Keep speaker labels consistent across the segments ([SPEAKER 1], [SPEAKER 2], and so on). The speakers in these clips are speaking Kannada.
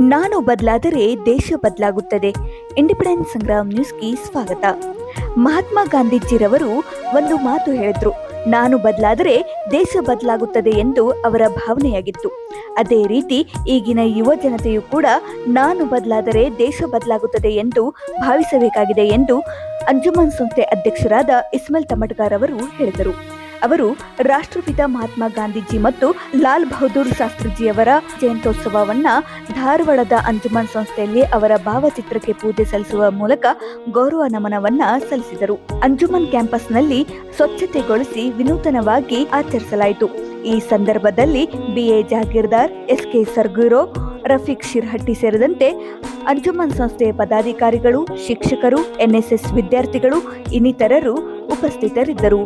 [SPEAKER 1] ನಾನು ಬದಲಾದರೆ ದೇಶ ಬದಲಾಗುತ್ತದೆ. ಇಂಡಿಪೆಂಡೆನ್ಸ್ ಸಂಗ್ರಾಮ್ ನ್ಯೂಸ್ಗೆ ಸ್ವಾಗತ. ಮಹಾತ್ಮ ಗಾಂಧೀಜಿರವರು ಒಂದು ಮಾತು ಹೇಳಿದ್ರು. ನಾನು ಬದಲಾದರೆ ದೇಶ ಬದಲಾಗುತ್ತದೆ ಎಂದು ಅವರ ಭಾವನೆಯಾಗಿತ್ತು. ಅದೇ ರೀತಿ ಈಗಿನ ಯುವ ಜನತೆಯು ಕೂಡ ನಾನು ಬದಲಾದರೆ ದೇಶ ಬದಲಾಗುತ್ತದೆ ಎಂದು ಭಾವಿಸಬೇಕಾಗಿದೆ ಎಂದು ಅಂಜುಮನ್ ಸಂಸ್ಥೆ ಅಧ್ಯಕ್ಷರಾದ ಇಸ್ಮಲ್ ತಮಟ್ಗಾರ್ ಅವರು ಹೇಳಿದರು. ಅವರು ರಾಷ್ಟ್ರಪಿತ ಮಹಾತ್ಮ ಗಾಂಧೀಜಿ ಮತ್ತು ಲಾಲ್ ಬಹದ್ದೂರ್ ಶಾಸ್ತ್ರಿಜಿಯವರ ಜಯಂತ್ಯೋತ್ಸವವನ್ನ ಧಾರವಾಡದ ಅಂಜುಮನ್ ಸಂಸ್ಥೆಯಲ್ಲಿ ಅವರ ಭಾವಚಿತ್ರಕ್ಕೆ ಪೂಜೆ ಸಲ್ಲಿಸುವ ಮೂಲಕ ಗೌರವ ನಮನವನ್ನ ಸಲ್ಲಿಸಿದರು. ಅಂಜುಮನ್ ಕ್ಯಾಂಪಸ್ನಲ್ಲಿ ಸ್ವಚ್ಛತೆಗೊಳಿಸಿ ವಿನೂತನವಾಗಿ ಆಚರಿಸಲಾಯಿತು. ಈ ಸಂದರ್ಭದಲ್ಲಿ B A Jagirdar S K ಸರ್ಗೂರೋ, Rafiq Shirhatti ಸೇರಿದಂತೆ ಅಂಜುಮನ್ ಸಂಸ್ಥೆಯ ಪದಾಧಿಕಾರಿಗಳು, ಶಿಕ್ಷಕರು, ಎನ್ಎಸ್ಎಸ್ ವಿದ್ಯಾರ್ಥಿಗಳು, ಇನ್ನಿತರರು ಉಪಸ್ಥಿತರಿದ್ದರು.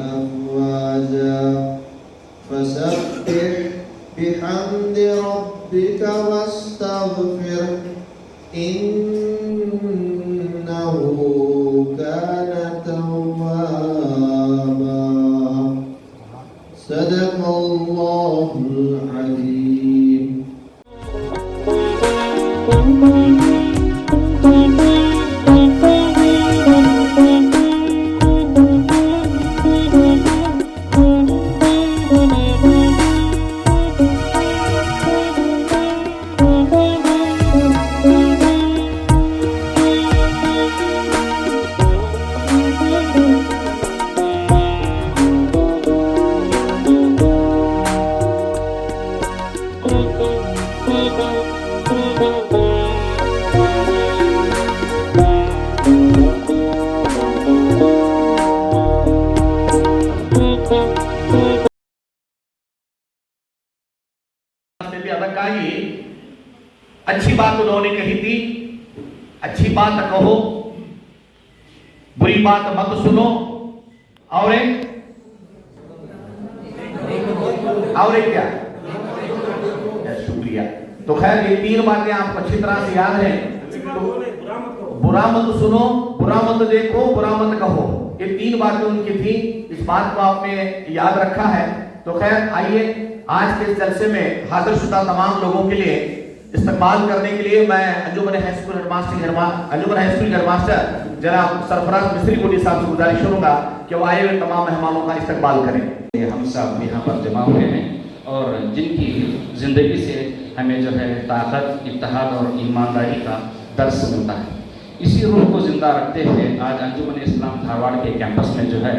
[SPEAKER 2] أفواجا فسبح بحمد ربك واستغفره إنه
[SPEAKER 3] बात मत सुनो। और एक और एक क्या? शुक्रिया। तो खैर, ये तीन बातें आपको अच्छी तरह से याद है। बुरा मत सुनो, बुरा मत देखो, बुरा मत कहो। ये तीन बातें उनकी थी। इस बात को आपने याद रखा है। तो खैर, आइए, आज के जलसे में हाजिर शुदा तमाम लोगों के लिए इस्तेमाल करने के लिए मैं अंजुमन हाई स्कूल हेडमास्टर हेडमा, अंजुमन हाई स्कूल हेडमास्टर जनाब सरफराज मिस्त्री कोटी साहब से गुजारिश करूँगा कि वो आए हुए तमाम मेहमानों का इस्तेमाल करें।
[SPEAKER 4] हम सब यहाँ पर जमा हुए हैं और जिनकी ज़िंदगी से हमें जो है ताकत, इत्तेहाद और ईमानदारी का दर्स मिलता है। इसी रूह को ज़िंदा रखते हुए आज अंजुमन इस्लाम धारवाड़ के कैंपस में जो है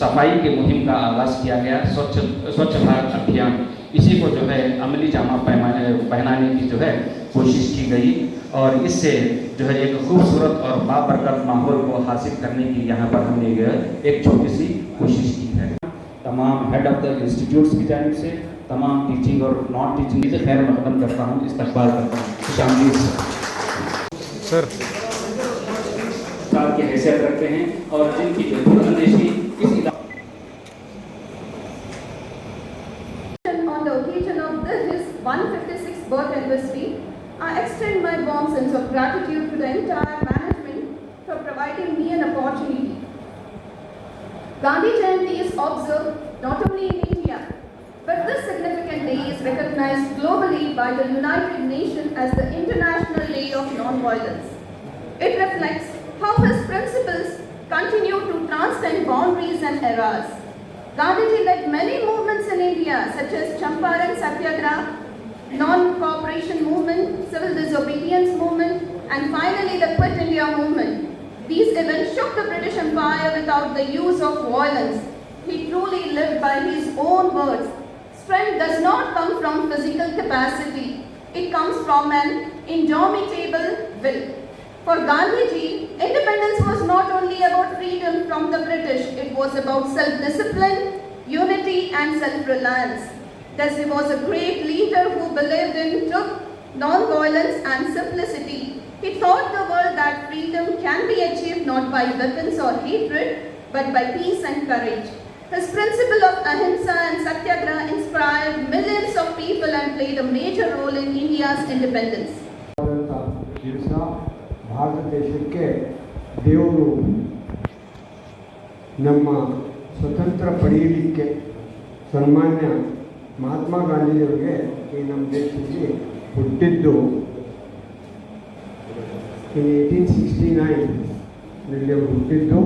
[SPEAKER 4] सफ़ाई के मुहिम का आगाज़ किया गया। स्वच्छ स्वच्छ भारत अभियान इसी को जो है अमली जामा पैमाने पहनाने की जो है कोशिश की गई और इससे जो है एक खूबसूरत और बाबरकत माहौल को हासिल करने की यहाँ पर हमने जो है एक छोटी सी कोशिश की है। तमाम हेड ऑफ़ द इंस्टीट्यूट्स की जानब से तमाम टीचिंग और नॉन टीचिंग से खैर मकदम करता हूँ इस्तकबाल करता हूँ। शामिल
[SPEAKER 5] सर।
[SPEAKER 4] साल की हैसियत रखते हैं और जिनकी जो दूरअंदेशी
[SPEAKER 6] birth anniversary, I extend my warm sense of gratitude to the entire management for providing me an opportunity. Gandhi Jayanti is observed not only in India, but this significant day is recognized globally by the United Nations as the International Day of Non-Violence. It reflects how his principles continue to transcend boundaries and eras. Gandhiji led many movements in India such as Champaran Satyagraha, non-cooperation movement, civil disobedience movement, and finally the Quit India movement. These events shook the British Empire without the use of violence. He truly lived by his own words. Strength does not come from physical capacity. It comes from an indomitable will. For Gandhiji, independence was not only about freedom from the British, it was about self-discipline, unity and self-reliance Thus, he was a great leader who believed in truth, non violence, and simplicity. He taught the world that freedom can be achieved not by weapons or hatred, but by peace and courage. His principle of ahimsa and satyagraha inspired millions of people and played a major role in India's independence.
[SPEAKER 1] ಆದಂಥ ದಿವಸ ಭಾರತ ದೇಶಕ್ಕೆ ದೇವರು ನಮ್ಮ ಸ್ವತಂತ್ರ ಪಡೆಯಲಿಕ್ಕೆ ಸನ್ಮಾನ್ಯ ಮಹಾತ್ಮ ಗಾಂಧಿಯವರಿಗೆ ಈ ನಮ್ಮ ದೇಶದಲ್ಲಿ ಹುಟ್ಟಿದ್ದು ಇನ್ ಏಯ್ಟೀನ್ ಸಿಕ್ಸ್ಟಿ ನೈನ್ನಲ್ಲಿ ಅವರು ಹುಟ್ಟಿದ್ದು.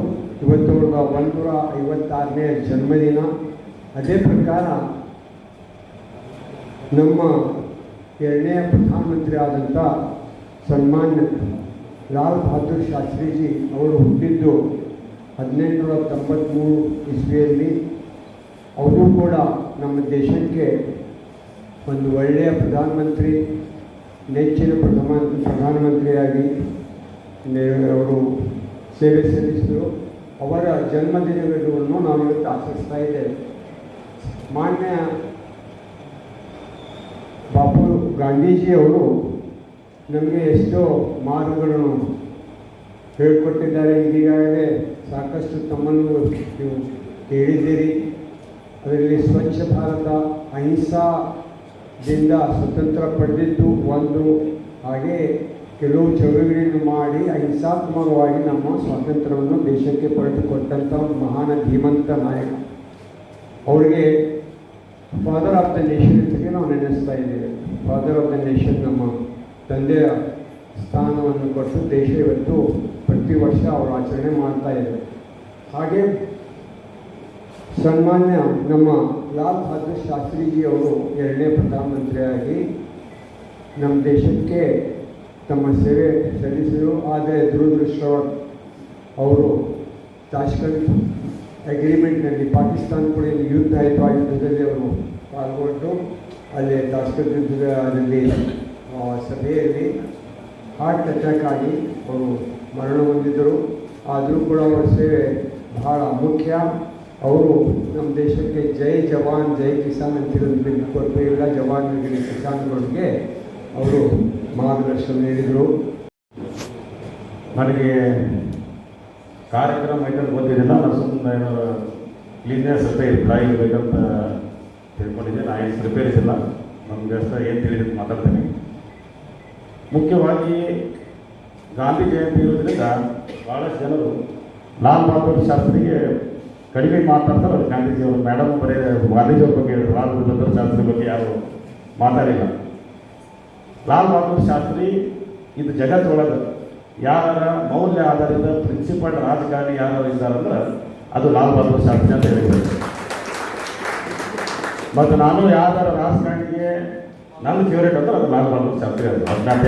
[SPEAKER 1] ಇವತ್ತು ಅವ್ರಿಗೆ ಒಂದೂರ ಐವತ್ತಾರನೇ ಜನ್ಮದಿನ. ಅದೇ ಪ್ರಕಾರ ನಮ್ಮ ಎರಡನೇ ಪ್ರಧಾನಮಂತ್ರಿ ಆದಂಥ ಸನ್ಮಾನ್ಯ ಲಾಲ್ ಬಹದ್ದೂರ್ ಶಾಸ್ತ್ರೀಜಿ ಅವರು ಹುಟ್ಟಿದ್ದು ಹದಿನೆಂಟುನೂರ ತೊಂಬತ್ತ್ಮೂರು ಇಸ್ವಿಯಲ್ಲಿ. ಅವರು ಕೂಡ ನಮ್ಮ ದೇಶಕ್ಕೆ ಒಂದು ಒಳ್ಳೆಯ ಪ್ರಧಾನಮಂತ್ರಿ, ನೆಚ್ಚಿನ ಪ್ರಧಾನ ಪ್ರಧಾನಮಂತ್ರಿಯಾಗಿ ಅವರು ಸೇವೆ ಸಲ್ಲಿಸಿದರು. ಅವರ ಜನ್ಮದಿನಗಳನ್ನು ನಾವು ಇವತ್ತು ಆಚರಿಸ್ತಾ ಇದ್ದೇವೆ ಮಾನ್ಯ ಬಾಪು ಗಾಂಧೀಜಿಯವರು ನಮಗೆ ಎಷ್ಟೋ ಮಾರ್ಗಗಳನ್ನು ಹೇಳಿಕೊಟ್ಟಿದ್ದಾರೆ. ಈಗಾಗಲೇ ಸಾಕಷ್ಟು ತಮ್ಮನ್ನು ನೀವು ಹೇಳಿದ್ದೀರಿ ಅದರಲ್ಲಿ ಸ್ವಚ್ಛ ಭಾರತ ಅಹಿಂಸಾದಿಂದ ಸ್ವತಂತ್ರ ಪಡೆದಿದ್ದು ಒಂದು. ಹಾಗೆ ಕೆಲವು ಚಳುವಳಿಗಳನ್ನು ಮಾಡಿ ಅಹಿಂಸಾತ್ಮಕವಾಗಿ ನಮ್ಮ ಸ್ವಾತಂತ್ರ್ಯವನ್ನು ದೇಶಕ್ಕೆ ಪಡೆದುಕೊಟ್ಟಂಥ ಮಹಾನ ಧೀಮಂತ ನಾಯಕ. ಅವರಿಗೆ ಫಾದರ್ ಆಫ್ ದ ನೇಷನ್ ಅಂತಲೇ ನಾವು ನೆನೆಸ್ತಾ ಇದ್ದೇವೆ. ಫಾದರ್ ಆಫ್ ದ ನೇಷನ್ ನಮ್ಮ ತಂದೆಯ ಸ್ಥಾನವನ್ನು ಕೊಟ್ಟು ದೇಶ ಇವತ್ತು ಪ್ರತಿ ವರ್ಷ ಅವರು ಆಚರಣೆ ಮಾಡ್ತಾ ಇದ್ದಾರೆ. ಹಾಗೆ ಸನ್ಮಾನ್ಯ ನಮ್ಮ ಲಾಲ್ ಬಹದ್ದೂರ್ ಶಾಸ್ತ್ರಿಜಿ ಅವರು ಎರಡನೇ ಪ್ರಧಾನಮಂತ್ರಿಯಾಗಿ ನಮ್ಮ ದೇಶಕ್ಕೆ ತಮ್ಮ ಸೇವೆ ಸಲ್ಲಿಸಿದರು. ಆದರೆ ದುರದೃಷ್ಟವ ಅವರು ತಾಷ್ಕಂಡ್ ಅಗ್ರಿಮೆಂಟ್ನಲ್ಲಿ ಪಾಕಿಸ್ತಾನ ಕೂಡ ಯುದ್ಧ ಆಯಿತು. ಆ ಯುದ್ಧದಲ್ಲಿ ಅವರು ಪಾಲ್ಗೊಂಡು ಅಲ್ಲಿ ತಾಷ್ಕಂಡ್ ಯುದ್ಧದಲ್ಲಿ ಸಭೆಯಲ್ಲಿ ಹಾರ್ಟ್ ಅಟ್ಯಾಕ್ ಆಗಿ ಅವರು ಮರಣ ಹೊಂದಿದ್ದರು. ಆದರೂ ಕೂಡ ಅವರ ಸೇವೆ ಬಹಳ ಮುಖ್ಯ. ಅವರು ನಮ್ಮ ದೇಶಕ್ಕೆ ಜೈ ಜವಾನ್, ಜೈ ಕಿಸಾನ್ ಅಂತ ಕೊರತೆ ಇಲ್ಲ. ಜವಾನ್ ಕಿಸಾನ್ಗಳಿಗೆ ಅವರು ಮಾರ್ಗದರ್ಶನ ನೀಡಿದರು.
[SPEAKER 7] ನನಗೆ ಕಾರ್ಯಕ್ರಮ ಐತಂತ ಗೊತ್ತಿದ್ದಿಲ್ಲ ನಾನು ಸುಮ್ಮನೆ ಏನೋ ಕ್ಲೀನ್ನೆಸ್ ಅಂತ ಡ್ರಾಯಿ ಇರಬೇಕಂತ ತಿಳ್ಕೊಂಡಿದ್ದೆ. ನಾನು ಏನು ಪ್ರಿಪೇರ್ ಇಲ್ಲ. ನಮ್ಮ ಅಷ್ಟ ಏನು ತಿಳಿದಿದ್ದು ಮಾತಾಡ್ತೀನಿ. ಮುಖ್ಯವಾಗಿ ಗಾಂಧಿ ಜಯಂತಿ ಇರೋದ್ರಿಂದ ಭಾಳಷ್ಟು ಜನರು ಲಾಲ್ ಬಹದ್ದೂರ್ ಶಾಸ್ತ್ರಿಗೆ ಕಡಿಮೆ ಮಾತಾಡ್ತಾರೆ? ಅದು ಗಾಂಧೀಜಿಯವರು ಮೇಡಮ್ ಬರೀ ಗಾಂಧೀಜಿಯವ್ರ ಬಗ್ಗೆ ಲಾಲ್ ಬಹದ್ದೂರ್ ಶಾಸ್ತ್ರಿ ಬಗ್ಗೆ ಯಾರು ಮಾತಾಡಿಲ್ಲ. ಲಾಲ್ ಬಹದ್ದೂರ್ ಶಾಸ್ತ್ರಿ ಇದು ಜಗತ್ತೊಳಗೆ ಯಾರ ಮೌಲ್ಯ ಆಧಾರಿತ ಪ್ರಿನ್ಸಿಪಲ್ ರಾಜಕಾರಣಿ ಯಾರು ಇದ್ದಾರಂದ್ರೆ ಅದು ಲಾಲ್ ಬಹದ್ದೂರ್ ಶಾಸ್ತ್ರಿ ಅಂತ ಹೇಳಿದ್ರು ಮತ್ತು ನಾನು ಯಾವ್ದಾರ ರಾಜಕಾರಣಿಗೆ ನನ್ನ ಫೇವ್ರೇಟ್ ಅಂದ್ರೆ ಅದು ಲಾಲ್ ಬಹದ್ದೂರ್ ಶಾಸ್ತ್ರಿ ಅದು.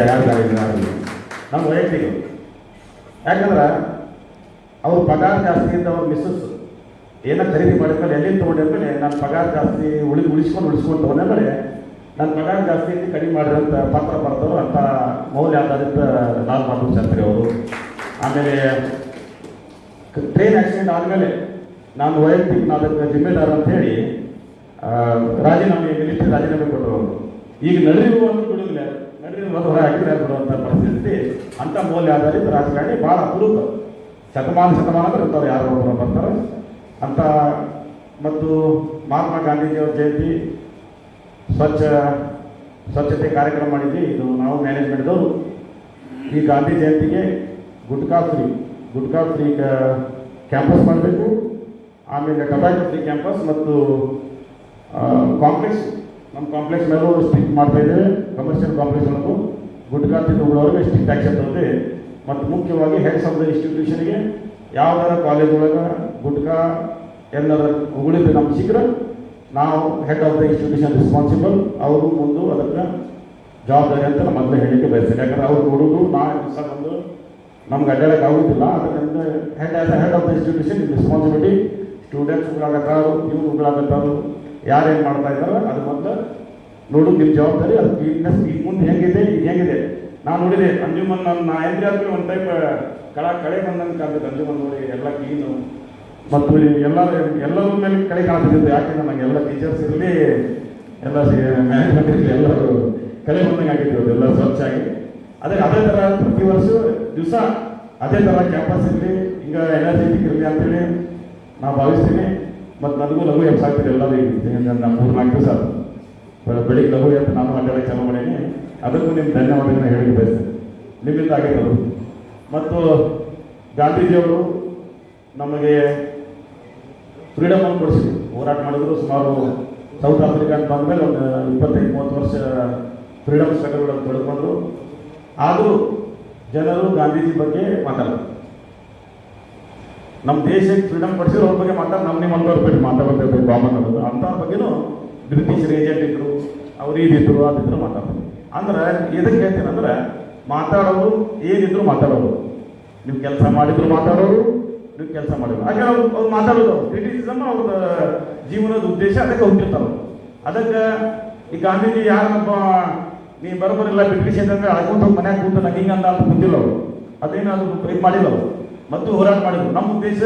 [SPEAKER 7] ಯಾರು ಯಾರು ನಮ್ಮ ವೈಯಕ್ತಿಕ. ಯಾಕಂದ್ರೆ ಅವ್ರ ಪಗಾರ ಜಾಸ್ತಿ ಇದ್ದ ಅವ್ರ ಮಿಸ್ಸಸ್ ಏನೋ ಖರೀದಿ ಮಾಡಿದ್ಮೇಲೆ ಎಲ್ಲಿ ತೊಗೊಂಡಿದ್ಮೇಲೆ ನನ್ನ ಪಗಾರ ಜಾಸ್ತಿ ಉಳಿದು ಉಳಿಸ್ಕೊಂಡು ಉಳಿಸ್ಕೊಂಡು ತೊಗೊಂಡ್ಮೇಲೆ ನನ್ನ ಪಗಾರ ಜಾಸ್ತಿ ಕಡಿಮೆ ಮಾಡಿರೋಂಥ ಪಾತ್ರ ಬರೆದವರು ಅಂತ ಮೌಲ್ಯ ಆಧಾರಿತ ಲಾಲ್ ಬಹದ್ದೂರ್ ಶಾಸ್ತ್ರಿ ಅವರು. ಆಮೇಲೆ ಟ್ರೈನ್ ಆಕ್ಸಿಡೆಂಟ್ ಆದಮೇಲೆ ನಾನು ವೈಯಕ್ತಿಕ ನಾಲ್ಕು ಜಿಮ್ಮೆದಾರ ಅಂತ ಹೇಳಿ ರಾಜೀನಾಮೆ ಮಿಲಿಟರಿ ರಾಜೀನಾಮೆ ಕೊಟ್ಟರು ಅವರು. ಈಗ ನಡೆಯುವಂತ ಬಿಡುದಿಲ್ಲ ನಡೆಯುವ ಹೊರ ಹಾಕಿದ್ರೆ ಬಿಡುವಂಥ ಪರಿಸ್ಥಿತಿ. ಅಂಥ ಮೌಲ್ಯ ಆಧಾರಿತ ರಾಜಕಾರಣಿ ಭಾಳ ಅಪರೂಪ. ಶತಮಾನ ಶತಮಾನ ಇರ್ತಾರೆ ಯಾರೋ ಒಬ್ಬರು ಬರ್ತಾರೆ. ಅಂತ ಮತ್ತು ಮಹಾತ್ಮ ಗಾಂಧೀಜಿಯವ್ರ ಜಯಂತಿ ಸ್ವಚ್ಛ ಸ್ವಚ್ಛತೆ ಕಾರ್ಯಕ್ರಮ ಮಾಡಿದ್ವಿ. ಇದು ನಾವು ಮ್ಯಾನೇಜ್ಮೆಂಟ್ದವರು ಈ ಗಾಂಧಿ ಜಯಂತಿಗೆ gutka free gutka free campus ಮಾಡಬೇಕು. ಆಮೇಲೆ ಟೊಬ್ಯಾಕೋ ಫ್ರೀ ಕ್ಯಾಂಪಸ್ ಮತ್ತು ಕಾಂಪ್ಲೆಕ್ಸ್ ನಮ್ಮ ಕಾಂಪ್ಲೆಕ್ಸ್ ಮೇಲೂ ಸ್ಟ್ರಿಕ್ಟ್ ಮಾಡ್ತಾ ಇದ್ದೇವೆ. ಕಮರ್ಷಿಯಲ್ ಕಾಂಪ್ಲೆಕ್ಸ್ ಒಳಗೂ ಗುಟ್ಕಾ ತಿನ್ನುಗಳವರೆಗೆ ಸ್ಟ್ರಿಕ್ಟ್ ಆಕ್ಷನ್ ತಗೊಂಡು ಮತ್ತು ಮುಖ್ಯವಾಗಿ ಹೆಡ್ಸ್ ಆಫ್ ದ ಇನ್ಸ್ಟಿಟ್ಯೂಷನ್ಗೆ ಯಾವ್ದಾರ ಕಾಲೇಜ್ ಒಳಗೆ ಗುಟ್ಕಾ ಎಲ್ಲರ ಉಗುಳಿದ್ರೆ ನಮ್ಮ ಶೀಘ್ರ ನಾವು head of the institution responsible ಅವರು ಮುಂದೆ ಅದಕ್ಕೆ ಜವಾಬ್ದಾರಿ ಅಂತ ನಮ್ಮ ಮೊದಲು ಹೇಳಲಿಕ್ಕೆ ಬಯಸ್ತೇನೆ. ಯಾಕಂದ್ರೆ ಅವ್ರು ನೋಡೋದು ನಾ ದಿವಸ ಬಂದು ನಮ್ಗೆ ಅಡ್ಡಾಡಕ್ಕೆ ಆಗೋದಿಲ್ಲ. ಅದರಿಂದ head as a head of the institution responsibility students ಉಗಳಾಗತ್ತಾರು, ಇವ್ರು ಇವ್ರುಗಳಾಗತ್ತಾರು ಯಾರೇನು ಮಾಡ್ತಾ ಇದ್ದಾರೋ ಅದು ಮೊದಲು ನಿಮ್ಮ ಜವಾಬ್ದಾರಿ ಅದು ಈಗ ಮುಂದೆ ಹೆಂಗಿದೆ, ಈಗ ಹೆಂಗಿದೆ. ನಾನು ನೋಡಿದೆ, ಅಂಜುಮನ್ ನನ್ನ ಎಂಟ್ರಿ ಆದ್ಮೇಲೆ ಒಂದು ಟೈಪ್ ಕಳ, ಕಳೆ ಬಂದಂಗೆ ಕಾಣ್ತದೆ ಅಂಜುಮನ್ ನೋಡಿ, ಎಲ್ಲ ಕ್ಲೀನು ಮತ್ತು ಎಲ್ಲ, ಎಲ್ಲರ ಮೇಲೆ ಕಳೆ ಕಾಣ್ತಿದ್ದು ಯಾಕೆಂದ್ರೆ ನನಗೆ ಎಲ್ಲ ಟೀಚರ್ಸ್ ಇರಲಿ, ಎಲ್ಲ ಮ್ಯಾನೇಜ್ಮೆಂಟ್ ಇರಲಿ, ಎಲ್ಲರೂ ಕಲೆ ಬಂದಂಗೆ ಆಗಿತ್ತು ಎಲ್ಲ ಸ್ವಚ್ಛ ಆಗಿ. ಅದೇ ಅದೇ ಥರ ಪ್ರತಿ ವರ್ಷ ದಿವಸ ಅದೇ ಥರ ಕ್ಯಾಂಪಸ್ ಇರಲಿ ಹಿಂಗೆ ಎನರ್ಜೆಟಿಕ್ ಇರಲಿ ಅಂತೇಳಿ ನಾವು ಭಾವಿಸ್ತೀನಿ. ಮತ್ತು ನನಗೂ ಲಘು ಎಪ್ಸ್ ಆಗ್ತಿದೆ ಎಲ್ಲರೂ ನಮ್ಮ ಮೂರು ನಾಲ್ಕು ದಿವಸ. ಬೆಳ- ಬೆಳಿಗ್ಗೆ ಲಘು ಅಂತ ನಾನು ಅಡ್ಡಾಡಕ್ಕೆ ಚೆನ್ನಾಗಿ ಮಾಡೀನಿ. ಅದಕ್ಕೂ ನಿಮ್ಮ ಧನ್ಯವಾದಗಳನ್ನ ಹೇಳಿ ಬಯಸ್ತೀನಿ. ನಿಮ್ಮಿಂದ ಆಗೈತೆ ಅದು ಮತ್ತು ಗಾಂಧೀಜಿಯವರು ನಮಗೆ ಫ್ರೀಡಮನ್ನು ಕೊಡಿಸಿದ್ರು. ಹೋರಾಟ ಮಾಡಿದ್ರು ಸುಮಾರು ಸೌತ್ ಆಫ್ರಿಕಾ ಅಂತ ಬಂದಮೇಲೆ ಒಂದು ಇಪ್ಪತ್ತೈದು, ಮೂವತ್ತು ವರ್ಷ ಫ್ರೀಡಮ್ ಸ್ಟ್ರಗಲ್ಗಳನ್ನು ಪಡ್ಕೊಂಡ್ರು. ಆದರೂ ಜನರು ಗಾಂಧೀಜಿ ಬಗ್ಗೆ ಮಾತಾಡೋದು. ನಮ್ಮ ದೇಶಕ್ಕೆ ಫ್ರೀಡಮ್ ಪಡಿಸಿದ್ರು ಅವ್ರ ಬಗ್ಗೆ ಮಾತಾಡ ನಮ್ಮ ನಿಮ್ಮ ಅಂದವ್ರ ಬಗ್ಗೆ ಮಾತಾಡ್ಬೇಕು ಕಾಮನ್ ಅನ್ನೋದು. ಅಂಥ ಬಗ್ಗೆನೂ ಬ್ರಿಟಿಷರ್ ಏಜೆಂಟ್ ಇದ್ದರು ಅವ್ರು ಇದಿದ್ರು, ಅದಿದ್ರು ಮಾತಾಡೋದು ಅಂದ್ರೆ ಎದಕ್ಕೆ ಹೇಳ್ತೀನಿ ಅಂದ್ರೆ ಮಾತಾಡೋರು ಏನಿದ್ರು ಮಾತಾಡೋರು ನೀವು ಕೆಲಸ ಮಾಡಿದ್ರು ಮಾತಾಡೋರು ನೀವು ಕೆಲಸ ಮಾಡಿದ್ರು. ಹಾಗೆ ಅವ್ರು ಅವ್ರು ಮಾತಾಡೋದು. ಕ್ರಿಟಿಸಿಸಮ್ ಅವ್ರ ಜೀವನದ ಉದ್ದೇಶ ಅದಕ್ಕೆ ಹುಟ್ಟಿರ್ತಾರ ಅದಕ್ಕೆ ಈ ಗಾಂಧೀಜಿ ಯಾರಪ್ಪ ನೀ ಬರೋಬರಿಲ್ಲ ಬ್ರಿಟಿಷ್ ಅಂತಂದ್ರೆ ಅಳ್ಕೊಂಡು ಹೋಗಿ ಮನ್ಯಾಗ ಕೂತು ನಂಗೆ ಹಿಂಗೆ ಅಂತ ಕುಂತಿಲ್ಲ ಅವರು. ಅದೇನು ಅದು ಇದು ಮಾಡಿಲ್ಲ ಅವರು. ಮತ್ತು ಹೋರಾಟ ಮಾಡಿದ್ರು. ನಮ್ಮ ಉದ್ದೇಶ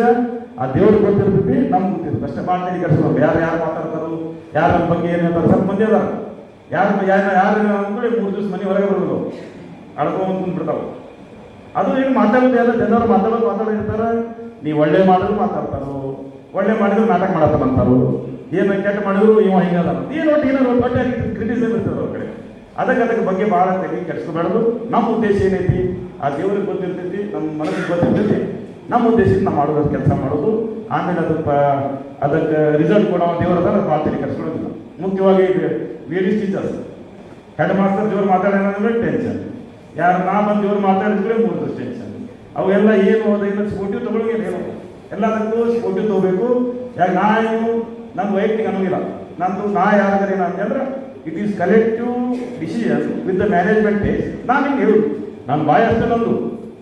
[SPEAKER 7] ಆ ದೇವ್ರಿಗೆ ಗೊತ್ತಿರ್ತೈತಿ, ನಮ್ಗೆ ಗೊತ್ತಿರ್ತದೆ ಅಷ್ಟೇ ಮಾಡ್ತೀನಿ ಕರ್ಸ್ಕೊಂಡು ಯಾರು ಯಾರು ಮಾತಾಡ್ತಾರೋ, ಯಾರ ಬಗ್ಗೆ ಏನು ಹೇಳ್ತಾರೆ ಸ್ವಲ್ಪ ಮಂದಿ ಅದಾರ. ಯಾರು ಯಾರು ಯಾರು ಅಂದ್ರೆ ಮೂರು ದಿವಸ ಮನೆ ಹೊರಗೆ ಬರೋದು. ಅಳ್ಕೊಂಡು ಕುಂದ್ಬಿಡ್ತಾವೆ ಅದು ಏನು ಮಾತಾಡೋದು ಎಲ್ಲ ಜನರು ಮಾತಾಡೋದು ಮಾತಾಡಿರ್ತಾರೆ ನೀ ಒಳ್ಳೆ ಮಾಡಿದ್ರು ಮಾತಾಡ್ತಾರೋ, ಒಳ್ಳೆ ಮಾಡಿದ್ರು ನಾಟಕ ಮಾಡತ್ತಾರಂತಾರು ಏನು ಕೆಟ್ಟ ಮಾಡಿದ್ರು ಇವ ಹಿಂಗಲ್ಲ ಏನು ಒಟ್ಟು ಏನೋ ಒಟ್ಟೆ ಕ್ರಿಟಿಸಿಸಮ್ ಇರ್ತದೆ ಅವ್ರ ಕಡೆ. ಅದಕ್ಕೆ ಅದಕ್ಕೆ ಬಗ್ಗೆ ಭಾಳ ತೆಗಿ ಕೆಡಿಸ್ಕೋಬಾರ್ದು ನಮ್ಮ ಉದ್ದೇಶ ಏನೈತಿ? ಆ ದೇವ್ರಿಗೆ ಗೊತ್ತಿರ್ತೈತಿ, ನಮ್ಮ ಮನಸ್ಸಿಗೆ ಗೊತ್ತಿರ್ತೈತಿ. ನಮ್ಮ ಉದ್ದೇಶದಿಂದ ಮಾಡೋದು ಕೆಲಸ ಮಾಡೋದು, ಆಮೇಲೆ ಅದಕ್ಕೆ ಅದಕ್ಕೆ ರಿಸಲ್ಟ್ ಕೊಡೋ ದೇವರ ಅದ ಭಾಳ ತಲೆ ಕೆಡಿಸ್ಕೊಳ್ಳೋದಿಲ್ಲ ಮುಖ್ಯವಾಗಿ ವೇರಿಯಸ್ ಟೀಚರ್ಸ್ ಹೆಡ್ ಮಾಸ್ಟರ್ ದೇವ್ರು ಮಾತಾಡೋದಂದ್ರೆ ಟೆನ್ಷನ್ ಯಾರು ನಾ ಬಂದು ಜೋರು ಮಾತಾಡಿದ್ರೆ ಮೂರು ಟೆನ್ಷನ್ ಅವೆಲ್ಲ ಏನು ಅದರಿಂದ ಸ್ಕೂಟಿ ತಗೊಳ್ಳೋಕೆ ಏನು. ಎಲ್ಲದಕ್ಕೂ ಸ್ಕೂಟಿ ತಗೋಬೇಕು. ಯಾಕೆ ನಾ ಏನು ನನ್ನ ವೈಯಕ್ತಿಕ ಅನ್ನೋಂಗಿಲ್ಲ ನಂದು ನಾ ಯಾರಾದ್ರೆ ಏನು ಅಂತಂದ್ರೆ it is collective decision with the management ನಾನು ಹಿಂಗೆ ಹೇಳುದು. ನಾನು ಬಾಯ್ ಅಷ್ಟೇ ನಂದು.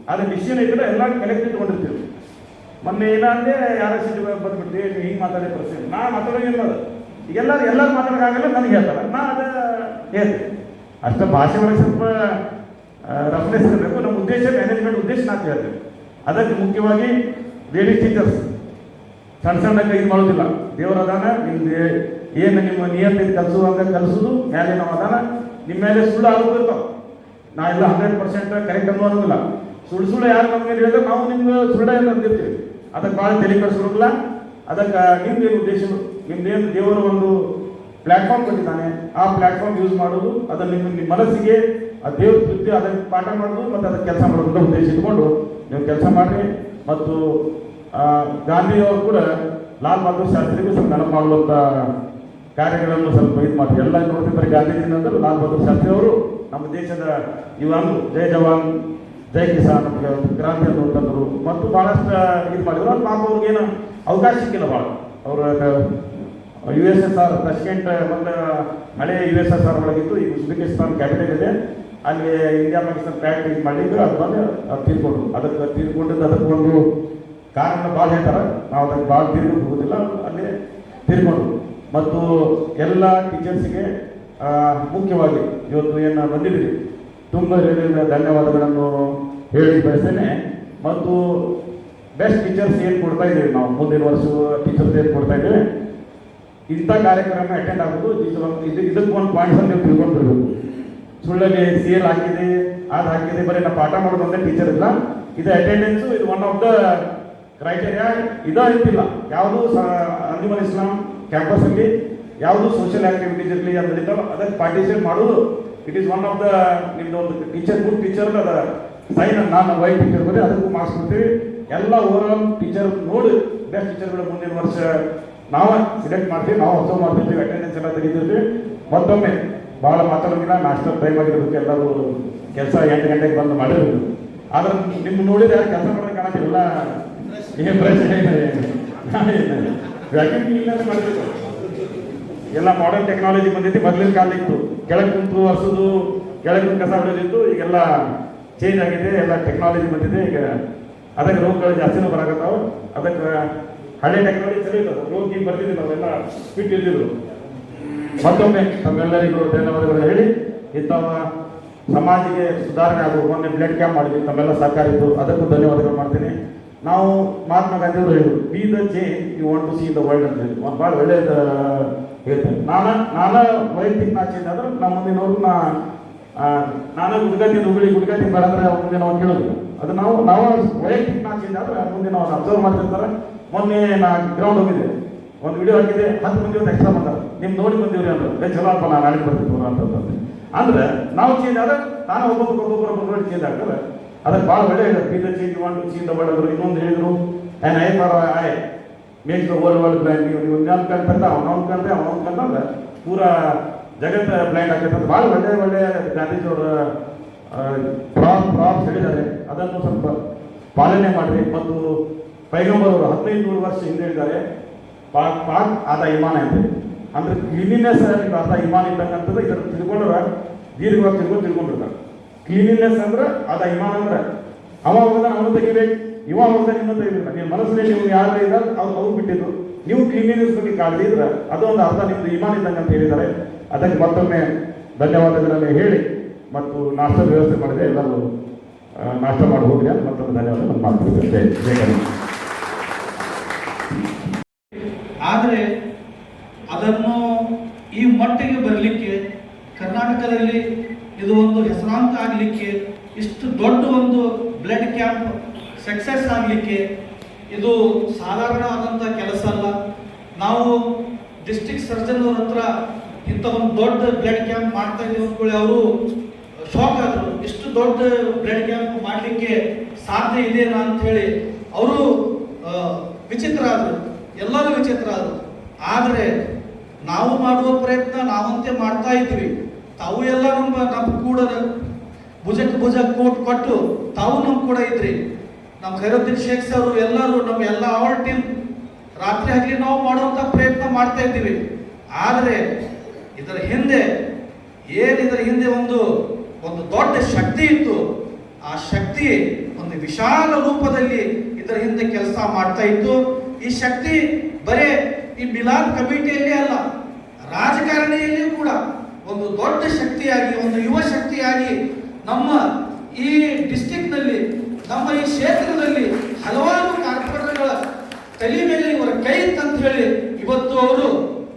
[SPEAKER 7] ಆದರೆ ಮಿಷಿನ್ ಐತಲ್ಲ ಎಲ್ಲ ಕಲೆಕ್ಟ್ ಇಟ್ಕೊಂಡಿರ್ತೀವಿ. ಮೊನ್ನೆ ಏನಂದ್ರೆ ಯಾರೋ ಸಿಟಿ ಬಂದ್ಬಿಟ್ಟು ನೀವು ಹಿಂಗೆ ಮಾತಾಡಿ ಪ್ರಶ್ನೆ ನಾ ಮಾತಾಡೋಂಗಿಲ್ಲ ಅದು ಎಲ್ಲರೂ ಎಲ್ಲರೂ ಮಾತಾಡೋಕ್ಕಾಗಲ್ಲ ನನಗೆ ಹೇಳ್ತಾರೆ. ನಾ ಅದ ಹೇಳ್ತೀನಿ. ಅಷ್ಟೇ ಭಾಷೆ ಒಳಗೆ ಸ್ವಲ್ಪ ರಫ್ನೆಸ್ ಇರಬೇಕು. ನಮ್ಮ ಉದ್ದೇಶ ಮ್ಯಾನೇಜ್ಮೆಂಟ್ ಉದ್ದೇಶ ನಾ ಹೇಳ್ತೇವೆ ಅದಕ್ಕೆ ಮುಖ್ಯವಾಗಿ ಲೇಡೀಸ್ ಟೀಚರ್ಸ್ ಸಣ್ಣ ಸಣ್ಣ ಇದು ಮಾಡೋದಿಲ್ಲ. ದೇವರ ಅದಾನ, ನಿಮ್ದು ಏನು ನಿಮ್ಮ ನಿಯಂತ್ರಿತ ಕಲಿಸುವಂಗ ಕಲಿಸೋದು ಮೇಲೆ ನಾವು ಅದಾನ. ನಿಮ್ಮ ಮೇಲೆ ಸುಳ್ಳು ಇರ್ತಾವ. ನಾ ಎಲ್ಲ ಹಂಡ್ರೆಡ್ ಪರ್ಸೆಂಟ್ ಕರೆಕ್ಟ್ ಅನ್ನೋದಿಲ್ಲ. ಸುಳ್ಳು ಸುಳ್ಳು ಯಾರು ನಮ್ಮ ಹೇಳಿದ್ರೆ, ನಾವು ನಿಮ್ಗೆ ಸುಳ್ಳ ಏನು ಅಂದಿರ್ತೀವಿ. ಅದಕ್ಕೆ ಭಾಳ ತಲೆ ಕೆಡಿಸೋದಿಲ್ಲ ಅದಕ್ಕೆ ನಿಮ್ದೇನು ಉದ್ದೇಶ? ನಿಮ್ದೇನು ದೇವರು ಒಂದು ಪ್ಲಾಟ್ಫಾರ್ಮ್ ಕೊಟ್ಟಿದ್ದಾನೆ. ಆ ಪ್ಲಾಟ್ಫಾರ್ಮ್ ಯೂಸ್ ಮಾಡೋದು ಅದನ್ನು ನಿಮ್ಮ ನಿಮ್ಮ ಮನಸ್ಸಿಗೆ, ಆ ದೇವ್ರ ತೃಪ್ತಿ ಅದಕ್ಕೆ ಪಾಠ ಮಾಡೋದು, ಮತ್ತು ಅದಕ್ಕೆ ಕೆಲಸ ಮಾಡೋದು ಉದ್ದೇಶ ಇಟ್ಕೊಂಡು ನೀವು ಕೆಲಸ ಮಾಡಿರಿ. ಮತ್ತು ಗಾಂಧಿಯವರು ಕೂಡ ಲಾಲ್ ಬಹದ್ದೂರ್ ಶಾಸ್ತ್ರಿಗೂ ಸ್ವಲ್ಪ ನೆನಪು ಮಾಡುವಂಥ ಕಾರ್ಯಗಳನ್ನು ಸ್ವಲ್ಪ ಇದು ಮಾಡಿ ಎಲ್ಲ ನೋಡ್ತಿದ್ದಾರೆ ಬರೀ ಗಾಂಧೀಜಿ ಅಂದ್ರೆ ಲಾಲ್ ಬಹದ್ದೂರ್ ಶಾಸ್ತ್ರಿ ಅವರು ನಮ್ಮ ದೇಶದ ಇವಂದು ಜಯ ಜವಾನ್. ಜೈ ಕಿಸಾನ್ ಅಂತ ಕ್ರಾಂತಿ ಅನ್ನುವಂಥದ್ದು ಮತ್ತು ಭಾಳಷ್ಟು ಇದು ಮಾಡಿದ್ರು. ಅದು ಪಾಪ ಅವ್ರಿಗೇನು ಅವಕಾಶ ಸಿಕ್ಕಿಲ್ಲ ಭಾಳ ಅವರ U S S R president ಮೊದಲ ಹಳೆ ಯು ಎಸ್ ಎಸ್ ಆರ್ ಒಳಗಿತ್ತು ಈಗ ಉಜ್ಬೇಕಿಸ್ತಾನ್ ಕ್ಯಾಪಿಟಲ್ ಇದೆ. ಅಲ್ಲಿ ಇಂಡಿಯಾ ಪಾಕಿಸ್ತಾನ ಪ್ಯಾಕ್ಟ್ ಇದು ಮಾಡಿದ್ರು. ಅದು ಬಂದು ತೀರ್ಕೊಂಡ್ರು. ಅದಕ್ಕೆ ತೀರ್ಕೊಂಡಿದ್ದು ಅದಕ್ಕೆ ಒಂದು ಕಾರಣ ಭಾಳ ಹೇಳ್ತಾರೆ. ನಾವು ಅದಕ್ಕೆ ಭಾಳ ತೀರ್ಕೊಂಡು ಹೋಗೋದಿಲ್ಲ. ಅಲ್ಲಿ ತೀರ್ಕೊಂಡ್ರು. ಮತ್ತು ಎಲ್ಲ ಟೀಚರ್ಸಿಗೆ ಮುಖ್ಯವಾಗಿ ಇವತ್ತು ಏನು ಬಂದಿದ್ದೀರಿ? ತುಂಬ ಹೃದಯದ ಧನ್ಯವಾದಗಳನ್ನು ಹೇಳಿ ಬಯಸ್ತೇನೆ. ಮತ್ತು ಬೆಸ್ಟ್ ಟೀಚರ್ಸ್ ಏನು ಕೊಡ್ತಾ ಇದ್ದೀವಿ ನಾವು? ಮುಂದಿನ ವರ್ಷ ಟೀಚರ್ಸ್ ಏನು ಕೊಡ್ತಾ ಇದ್ದೀವಿ? ಇಂಥ ಕಾರ್ಯಕ್ರಮ ಅಟೆಂಡ್ ಆಗೋದು ಇದು ಇದು ಇದಕ್ಕೆ ಒಂದು ಪಾಯಿಂಟ್ಸ್ ನೀವು ತಿಳ್ಕೊಂಡಿರ್ಬೇಕು ಸುಳ್ಳಲ್ಲಿ ಸಿ ಎಲ್ ಹಾಕಿದೆ, ಅದು ಹಾಕಿದೆ, ಬರೀ ನಾವು ಪಾಠ ಮಾಡೋದು ಒಂದೇ ಟೀಚರ್ ಇಲ್ಲ. ಇದು ಅಟೆಂಡೆನ್ಸು ಇದು ಒನ್ ಆಫ್ ದ ಕ್ರೈಟೇರಿಯಾ ಇದ ಅಂತಿಲ್ಲ ಯಾವುದು ಅಂಜುಮನ್ ಇಸ್ಲಾಂ ಕ್ಯಾಂಪಸಲ್ಲಿ ಯಾವುದು ಸೋಷಿಯಲ್ ಆಕ್ಟಿವಿಟೀಸ್ ಇರಲಿ ಅಂತ ಅದಕ್ಕೆ ಪಾರ್ಟಿಸಿಪೇಟ್ ಮಾಡೋದು. It is one of the ನಿಮ್ದು ಒಂದು ಟೀಚರ್ ಗುಡ್ ಟೀಚರ್ ಅದ ಸೈನ್ ನಾನು ವೈಟ್ ಟೀಚರ್ ಬರೀ ಅದಕ್ಕೂ ಮಾರ್ಕ್ಸ್ ಕೊಡ್ತೀವಿ. ಎಲ್ಲ ಓವರ್ ಟೀಚರ್ ನೋಡಿ ಬೆಸ್ಟ್ ಟೀಚರ್ಗಳು ಮುಂದಿನ ವರ್ಷ ನಾವು ಸಿಲೆಕ್ಟ್ ಮಾಡ್ತೀವಿ. ನಾವು ಅಬ್ಸರ್ವ್ ಮಾಡ್ತಿರ್ತೀವಿ ಅಟೆಂಡೆನ್ಸ್ ಎಲ್ಲ ತೆಗಿತಿರ್ತೀವಿ. ಮತ್ತೊಮ್ಮೆ ಭಾಳ ಮಾತಾಡೋದಿಲ್ಲ ನಾಷ್ಟ ಟೈಮ್ ಆಗಿರ್ಬೇಕು, ಎಲ್ಲರೂ ಕೆಲಸ ಎಂಟು ಗಂಟೆಗೆ ಬಂದು ಮಾಡಿರ್ಬೇಕು. ಆದ್ರೆ ನಿಮ್ಮ ನೋಡಿದ್ರೆ ಯಾರು ಕೆಲಸ ಮಾಡೋದಕ್ಕೆ ಕಾಣಕ್ಕಿಲ್ಲ. ಏನು ಪ್ರಶ್ನೆ ವ್ಯಾಕ್ಯೂಮ್ ಕ್ಲೀನರ್ ಮಾಡಬೇಕು ಎಲ್ಲ ಮಾಡರ್ನ್ ಟೆಕ್ನಾಲಜಿ ಬಂದೈತಿ ಮೊದಲಿನ ಕಾಲ ಇತ್ತು. ಕೆಳಗೆ ಕುಂತು ಹರಿಸೋದು ಕೆಳಗಿನ ಕಸ ಹೊಡೆಯೋದಿತ್ತು ಈಗೆಲ್ಲ ಚೇಂಜ್ ಆಗಿದೆ, ಎಲ್ಲ ಟೆಕ್ನಾಲಜಿ ಬಂದಿದೆ, ಈಗ ಅದಕ್ಕೆ ರೋಗಗಳು ಜಾಸ್ತಿನೂ ಬರಾಕತ್ತಾವೆ. ಅದಕ್ಕೆ ಹಳೆ ಟೆಕ್ನಾಲಜಿ ಸರಿ ಇರ್ತದೆ ರೋಗ ಬರ್ತಿದ್ದಿಲ್ಲ, ಅವೆಲ್ಲ ಫಿಟ್ ಇದ್ದಿದ್ರು ಮತ್ತೊಮ್ಮೆ ತಮ್ಮೆಲ್ಲರಿಗೂ ಧನ್ಯವಾದಗಳು ಹೇಳಿ. ಇಂಥವ ಸಮಾಜಕ್ಕೆ ಸುಧಾರಣೆ ಆಗಬೇಕು ಮೊನ್ನೆ ಬ್ಲಡ್ ಕ್ಯಾಂಪ್ ಮಾಡಿದ್ವಿ, ತಮ್ಮೆಲ್ಲ ಸಹಕಾರ ಇದ್ದು ಅದಕ್ಕೂ ಧನ್ಯವಾದಗಳು ಮಾಡ್ತೀನಿ. ನಾವು ಮಹಾತ್ಮ ಗಾಂಧಿಯವರು ಹೇಳಿದ್ರು be the change you want to see the world ಅಂತ ಹೇಳಿ ಒಂದು ಭಾಳ ಒಳ್ಳೇದು ಹೇಳ್ತೇನೆ ನಾನು ನಾನು ವೈಯಕ್ತಿಕ ನಾ ಚೇಂಜ್ ಆದ್ರೆ ನಮ್ಮ ಮುಂದಿನವ್ರು ನಾ ನಾನು ಗುಡ್ಗತಿ ಹುಗುಳಿ ಗುಡ್ಗತಿ ಅವ್ರ ಮುಂದೆ ನಾವು ಕೇಳೋದು ಅದು ನಾವು ನಾವು ವೈಯಕ್ತಿಕ ನಾ ಚೇಂಜ್ ಆದ್ರೆ ಮುಂದೆ ನಾವು ಅಬ್ಸರ್ವ್ ಮಾಡ್ತಿರ್ತಾರೆ ಮೊನ್ನೆ ನಾ ಗ್ರೌಂಡ್ ಹೋಗಿದ್ದೆ ಒಂದು ವಿಡಿಯೋ ಹಾಕಿದೆ ಹತ್ತು ಮಂದಿ ಒಂದು ಎಕ್ಸ್ಟ್ರಾ ಮಾಡ್ತಾರೆ ನಿಮ್ ನೋಡಿ ಬಂದಿವ್ರಿ ಅಂದ್ರೆ ಏ ಚಲೋ ಅಪ್ಪ ನಾನು ನಾಳೆ ಬರ್ತಿದ್ರು ಅಂತ ಅಂದ್ರೆ ನಾವು ಚೇಂಜ್ ಆದ್ರೆ ನಾನು ಒಬ್ಬೊಬ್ಬರು ಒಬ್ಬೊಬ್ಬರು ಒಬ್ಬೊಬ್ಬರು ಚೇಂಜ್ ಆಗ್ತಾರೆ ಅದಕ್ಕೆ ಭಾಳ ಒಳ್ಳೆ ದ ಚೇಂಜ್ ಮಾಡಿ ಚೇಂಜ್ ವರ್ಲ್ಡ್ ಇನ್ನೊಂದು ಹೇಳಿದ್ರು eye eye for eye make over world blind ನೀವು ನೀವು ನಾನು ಕಣ್ತಂದ ಅವ್ನು ಅವ್ನು ಕಂಡ್ರೆ ಅವ್ನು ಅವ್ನು ಕಂಡ್ರೆ ಪೂರಾ ಜಗತ್ತ ಬ್ಲೈಂಡ್ ಆಗ್ತದೆ ಅಂತ. ಭಾಳ ಒಳ್ಳೆ ಒಳ್ಳೆ ಗಾಂಧೀಜಿಯವರ ಪ್ರಾಪ್ ಪ್ರಾಪ್ಸ್ ಹೇಳಿದ್ದಾರೆ. ಅದನ್ನು ಸ್ವಲ್ಪ ಪಾಲನೆ ಮಾಡಿರಿ. ಮತ್ತು ಪೈಗಂಬರ್ ಅವರು ಹದಿನೈದು ನೂರು ವರ್ಷ ಹಿಂದೆ ಹೇಳಿದ್ದಾರೆ. ಪಾಕ್ ಪಾಕ್ ಆದ ಇಮಾನ ಇದೆ ಅಂದ್ರೆ ಕ್ಲೀನಿನೆಸ್ ಆದ ಇಮಾನ ಇದ್ದಂಗಂತದ್ದು ಇದರ ತಿಳ್ಕೊಂಡ್ರ, ದೀರ್ಘವಾಗಿ ತಿಳ್ಕೊಂಡು ತಿಳ್ಕೊಂಡಿರ್ತಾರೆ ಕ್ಲೀನಿನೆಸ್ ಅಂದ್ರೆ ಆದ ಇಮಾನ ಅಂದ್ರೆ. ಅವಾಗ ಅವನು ತೆಗಿಬೇಕು. ಇವ ಹೋದ ನಿಮ್ಮ ತೆಗಿಬೇಕು ನಿಮ್ಮ ಮನಸ್ಸಿನಲ್ಲಿ ನೀವು ಯಾರು ಇದ್ದಾರೆ ಅವ್ರು ಅವ್ರು ಬಿಟ್ಟಿದ್ದು ನೀವು ಕ್ಲೀನಿನೆಸ್ ಬಗ್ಗೆ ಕಾಳಜಿ ಇದ್ರೆ ಒಂದು ಅರ್ಧ ನಿಮ್ದು ಇಮಾನ್ ಇದ್ದಂಗೆ ಅಂತ ಹೇಳಿದ್ದಾರೆ. ಅದಕ್ಕೆ ಮತ್ತೊಮ್ಮೆ ಧನ್ಯವಾದಗಳನ್ನು ಹೇಳಿ ಮತ್ತು ನಾಷ್ಟದ ವ್ಯವಸ್ಥೆ ಮಾಡಿದೆ ಎಲ್ಲರೂ ನಾಷ್ಟ ಮಾಡಿ ಹೋಗ್ರಿ ಅಂತ ಮತ್ತೊಮ್ಮೆ ಧನ್ಯವಾದಗಳನ್ನು ಮಾಡ್ತಿದ್ದೆ
[SPEAKER 8] ಆದರೆ ಅದನ್ನು ಈ ಮಟ್ಟಿಗೆ ಬರಲಿಕ್ಕೆ ಕರ್ನಾಟಕದಲ್ಲಿ ಇದು ಒಂದು ಹೆಸರಾಂತ ಆಗಲಿಕ್ಕೆ ಇಷ್ಟು ದೊಡ್ಡ ಒಂದು ಬ್ಲಡ್ ಕ್ಯಾಂಪ್ ಸಕ್ಸಸ್ ಆಗಲಿಕ್ಕೆ ಇದು ಸಾಧಾರಣವಾದಂಥ ಕೆಲಸ ಅಲ್ಲ. ನಾವು ಡಿಸ್ಟಿಕ್ ಸರ್ಜನ್ ಅವ್ರ ಹತ್ರ ಇಂಥ ಒಂದು ದೊಡ್ಡ ಬ್ಲಡ್ ಕ್ಯಾಂಪ್ ಮಾಡ್ತಾ ಇದ್ದೀವಿ ಅಂದ್ಕೊಳ್ಳಿ ಅವರು ಶಾಕ್ ಆದರು. ಇಷ್ಟು ದೊಡ್ಡ ಬ್ಲಡ್ ಕ್ಯಾಂಪ್ ಮಾಡಲಿಕ್ಕೆ ಸಾಧ್ಯ ಇದೇನಾ ಅಂತ ಹೇಳಿ ಅವರು ವಿಚಿತ್ರ ಆದರು. ಎಲ್ಲರೂ ವಿಚಿತ್ರ ಆದರು. ಆದರೆ ನಾವು ಮಾಡುವ ಪ್ರಯತ್ನ ನಾವಂತೆ ಮಾಡ್ತಾ ಇದ್ವಿ ತಾವು ಎಲ್ಲ ನಮ್ಮ ನಮ್ಮ ಕೂಡ ಭುಜಕ್ಕೆ ಭುಜ ಕೋಟ್ ಕೊಟ್ಟು ತಾವು ನಮ್ಮ ಕೂಡ ಇದ್ರಿ. ನಮ್ಮ ಖೈರುದ್ದೀನ್ ಶೇಖ್ ಸರ್ ಎಲ್ಲರೂ, ನಮ್ಮ ಎಲ್ಲ ಅವರ್ ಟೀಮ್ ರಾತ್ರಿ ಆಗಲಿ ನಾವು ಮಾಡುವಂಥ ಪ್ರಯತ್ನ ಮಾಡ್ತಾ ಇದ್ದೀವಿ. ಆದರೆ, ಇದರ ಹಿಂದೆ, ಏನು ಹಿಂದೆ ಒಂದು ಒಂದು ದೊಡ್ಡ ಶಕ್ತಿ ಇತ್ತು, ಆ ಶಕ್ತಿ ಒಂದು ವಿಶಾಲ ರೂಪದಲ್ಲಿ ಇದರ ಹಿಂದೆ ಕೆಲಸ ಮಾಡ್ತಾ ಇತ್ತು. ಈ ಶಕ್ತಿ ಬರೇ ಈ ಮಿಲಾನ್ ಕಮಿಟಿಯಲ್ಲಿ ಅಲ್ಲ ರಾಜಕಾರಣಿಯಲ್ಲಿಯೂ ಕೂಡ ಒಂದು ದೊಡ್ಡ ಶಕ್ತಿಯಾಗಿ, ಒಂದು ಯುವ ಶಕ್ತಿಯಾಗಿ ನಮ್ಮ ಈ ಡಿಸ್ಟಿಕ್ನಲ್ಲಿ ನಮ್ಮ ಈ ಕ್ಷೇತ್ರದಲ್ಲಿ ಹಲವಾರು ಕಾರ್ಪೊರೇಟರ್ಗಳ ತಲೆ ಮೇಲೆ ಇವರ ಹೇಳಿ ಇವತ್ತು ಅವರು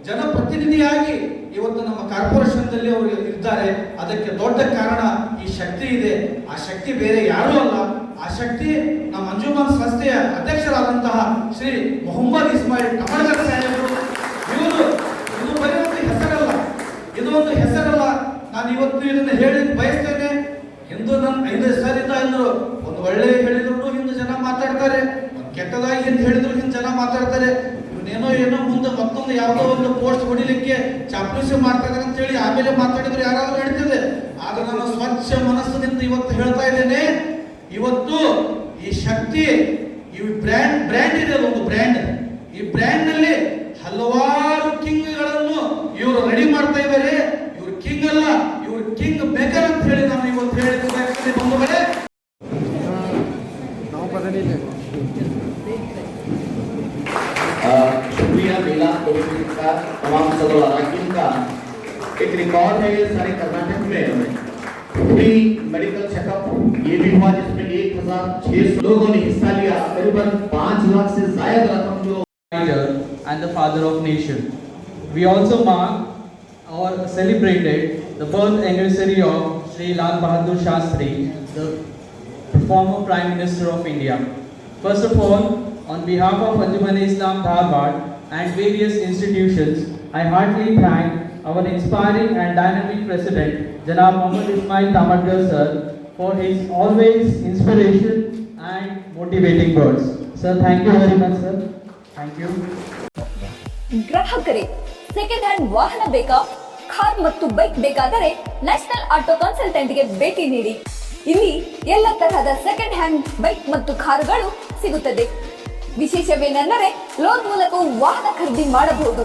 [SPEAKER 8] ಜನಪ್ರತಿನಿಧಿಯಾಗಿ ಇವತ್ತು ನಮ್ಮ ಕಾರ್ಪೊರೇಷನ್ದಲ್ಲಿ ಅವರು ಇರ್ತಾರೆ. ಅದಕ್ಕೆ ದೊಡ್ಡ ಕಾರಣ ಈ ಶಕ್ತಿ ಇದೆ. ಆ ಶಕ್ತಿ ಬೇರೆ ಯಾರೂ ಅಲ್ಲ. ಆ ಶಕ್ತಿ ನಮ್ಮ ಅಂಜುಮನ್ ಸಂಸ್ಥೆಯ ಅಧ್ಯಕ್ಷರಾದಂತಹ ಶ್ರೀ ಮೊಹಮ್ಮದ್ ಇಸ್ಮಾಯಿಲ್ ಕಮಲ್ಗರ್ ಸಾಹೇಬರು. ಇವರು ಇದು ಬರೀ ಒಂದು ಹೆಸರಲ್ಲ. ಇದು ಒಂದು ಹೆಸರಲ್ಲ. ನಾನು ಇವತ್ತು ಇದನ್ನು ಹೇಳಿ ಬಯಸ್ತೇನೆ. ಹಿಂದೂ ನನ್ನ ಐದು ಸರಿಂದ ಅಂದ್ರು, ಒಂದು ಒಳ್ಳೆಯ ಹೇಳಿದ್ರು ಹಿಂದೆ ಜನ ಮಾತಾಡ್ತಾರೆ. ಕೆಟ್ಟದಾಗಿ ಎಂದು ಹೇಳಿದ್ರು ಹಿಂದೆ ಜನ ಮಾತಾಡ್ತಾರೆ. ಇವನೇನೋ ಏನೋ ಮುಂದೆ ಮತ್ತೊಂದು ಯಾವುದೋ ಒಂದು ಪೋಸ್ಟ್ ಹೊಡಿಲಿಕ್ಕೆ ಚಾಪ್ಲೂಸಿ ಇದ್ದಾರೆ ಅಂತ ಹೇಳಿ ಆಮೇಲೆ ಮಾತಾಡಿದ್ರೆ ಯಾರಾದ್ರೂ ಹೇಳ್ತಿದೆ ಆದ್ರೆ ನಾನು ಸ್ವಚ್ಛ ಮನಸ್ಸಿನಿಂದ ಇವತ್ತು ಹೇಳ್ತಾ ಇದ್ದೇನೆ, ಇವತ್ತು ಈ ಶಕ್ತಿ, ಈ ಬ್ರ್ಯಾಂಡ್ ಬ್ರ್ಯಾಂಡ್ ಇದೆ ಒಂದು ಬ್ರ್ಯಾಂಡ್ ಈ ಬ್ರ್ಯಾಂಡ್ನಲ್ಲಿ ಹಲವಾರು ಕಿಂಗ್ಗಳನ್ನು ಇವರು ರೆಡಿ ಮಾಡ್ತಾ ಇದ್ದಾರೆ. ಇವರು ಕಿಂಗ್ ಅಲ್ಲ, ಇವರು ಕಿಂಗ್ ಮೇಕರ್ ಅಂತ ಹೇಳಿ ನಾನು ಇವತ್ತು ಹೇಳಿದ್ರೆ ಬಂಧುಗಳೇ
[SPEAKER 3] तमाम सदर अराकीन का एक रिकॉर्ड है ये सारे कर्नाटक में फ्री मेडिकल चेकअप ये भी हुआ जिसमें एक हज़ार छह सौ लोगों ने हिस्सा लिया करीबन पाँच लाख से ज़्यादा रकम जो
[SPEAKER 9] and the father of nation. We also mark or celebrated the birth anniversary of Sri Lal Bahadur Shastri, the former Prime Minister of India. First of all, on behalf of Anjuman Islam Dharwad and various institutions, I heartily thank our inspiring and dynamic president, Janab Muhammad Ismail Tamadkar sir, for his always inspiration and motivating words. Sir, thank you very much, sir. Thank you.
[SPEAKER 10] ಗ್ರಾಹಕರೇ ಸೆಕೆಂಡ್ ಹ್ಯಾಂಡ್ ವಾಹನ ಬೇಕಾ ಕಾರ್ ಮತ್ತು ಬೈಕ್ ಬೇಕಾದರೆ ನ್ಯಾಷನಲ್ ಆಟೋ ಕನ್ಸಲ್ಟೆಂಟ್ಗೆ ಭೇಟಿ ನೀಡಿ ಇಲ್ಲಿ ಎಲ್ಲ ತರಹದ ಸೆಕೆಂಡ್ ಹ್ಯಾಂಡ್ ಬೈಕ್ ಮತ್ತು ಕಾರುಗಳು ಸಿಗುತ್ತದೆ ವಿಶೇಷವೇನೆಂದರೆ ಲೋನ್ ಮೂಲಕ ವಾಹನ ಖರೀದಿ ಮಾಡಬಹುದು